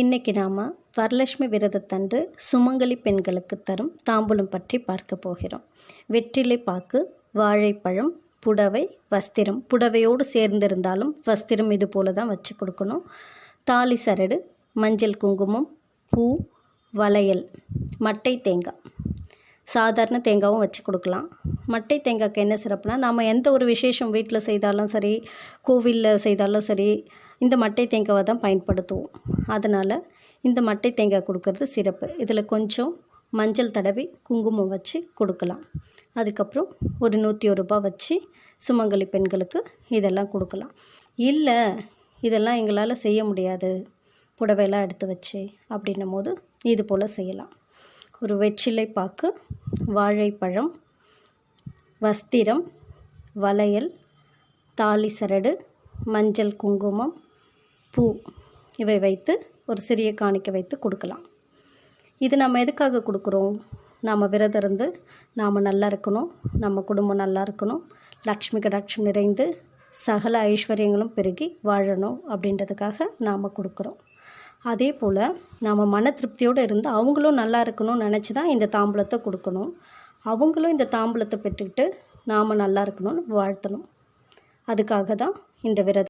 இன்றைக்கி நாம் வரலட்சுமி விரதத்தன்று சுமங்கலி பெண்களுக்கு தரும் தாம்பூலம் பற்றி பார்க்க போகிறோம். வெற்றிலை பாக்கு வாழைப்பழம் புடவை வஸ்திரம். புடவையோடு சேர்ந்திருந்தாலும் வஸ்திரம் இது போல தான் வச்சு கொடுக்கணும். தாலி சரடு மஞ்சள் குங்குமம் பூ வளையல் மட்டை தேங்காய். சாதாரண தேங்காவும் வச்சு கொடுக்கலாம். மட்டை தேங்காய்க்கு என்ன சிறப்புனா நாம் எந்த ஒரு விசேஷம் வீட்டில் செய்தாலும் சரி கோவிலில் செய்தாலும் சரி இந்த மட்டை தேங்காவை தான் பயன்படுத்துவோம். அதனால் இந்த மட்டை தேங்காய் கொடுக்கறது சிறப்பு. இதில் கொஞ்சம் மஞ்சள் தடவி குங்குமம் வச்சு கொடுக்கலாம். அதுக்கப்புறம் ஒரு நூற்றி ஒரு ரூபாய் வச்சு சுமங்கலி பெண்களுக்கு இதெல்லாம் கொடுக்கலாம். இல்லை இதெல்லாம் எங்களால் செய்ய முடியாது. புடவையெல்லாம் எடுத்து வச்சு அப்படின்னும் போது இது போல் செய்யலாம். ஒரு வெற்றிலை பாக்கு வாழைப்பழம் வஸ்திரம் வளையல் தாலி சரடு மஞ்சள் குங்குமம் பூ இவை வைத்து ஒரு சிறிய காணிக்கை வைத்து கொடுக்கலாம். இது நம்ம எதுக்காக கொடுக்குறோம்? நாம் விரதம் இருந்து நாம் நல்லா இருக்கணும் நம்ம குடும்பம் நல்லா இருக்கணும் லக்ஷ்மி கடாட்சம் நிறைந்து சகல ஐஸ்வர்யங்களும் பெருகி வாழணும் அப்படின்றதுக்காக நாம் கொடுக்குறோம். அதே போல் நாம் மன திருப்தியோடு இருந்து அவங்களும் நல்லா இருக்கணும்னு நினச்சி தான் இந்த தாம்பூலத்தை கொடுக்கணும். அவங்களும் இந்த தாம்பூலத்தை பெற்றுக்கிட்டு நாம் நல்லா இருக்கணும்னு வாழ்த்தணும். அதுக்காக தான் இந்த விரதம்